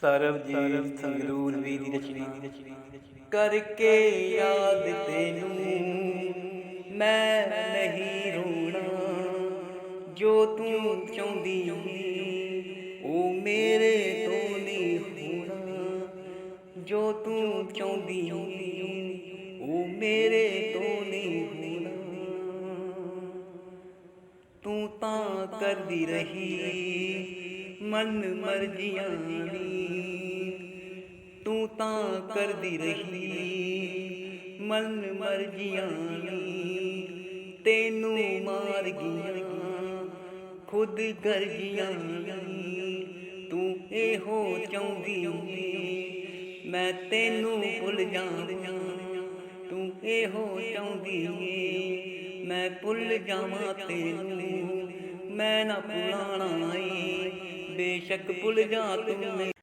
ਸਰਬਜੀਤ ਸੰਗਰੂਰ ਵੀ ਦੀ ਰਚਨਾ। ਕਰਕੇ ਯਾਦ ਤੈਨੂੰ। ਮੈਂ ਨਹੀਂ ਰੋਣਾ। ਜੋ ਤੂੰ ਚਾਹੁੰਦੀ ਉਹ ਮੇਰੇ ਤੋਂ ਨਹੀਂ ਹੋਣਾ। ਜੋ ਤੂੰ ਚਾਹੁੰਦੀ ਉਹ ਮੇਰੇ ਤੋਂ ਨਹੀਂ ਹੋਣਾ। ਤੂੰ ਤਾਂ ਕਰਦੀ ਰਹੀ। ਮਨ ਮਰਜ਼ੀਆਂ ਨੀ ਤੂੰ ਤਾਂ ਕਰਦੀ ਰਹੀ। ਮਨ ਮਰਜ਼ੀਆਂ ਨੀ ਤੈਨੂੰ ਮਾਰ ਗਈਆਂ ਖੁਦ ਗਰਜੀਆਂ ਨੀ ਤੂੰ ਇਹੋ ਚਾਹੁੰਦੀ ਮੈਂ ਤੈਨੂੰ ਭੁੱਲ ਜਾਵਾਂ। ਤੂੰ ਇਹੋ ਚਾਹੁੰਦੀ ਏ ਮੈਂ ਭੁੱਲ ਜਾਵਾਂ ਤੈਨੂੰ। ਮੈਂ ਨਾ ਭੁਲਾਣਾ ਏ। ਬੇਸ਼ੱਕ ਭੁੱਲ ਜਾ ਤੂੰ ਮੈਨੂੰ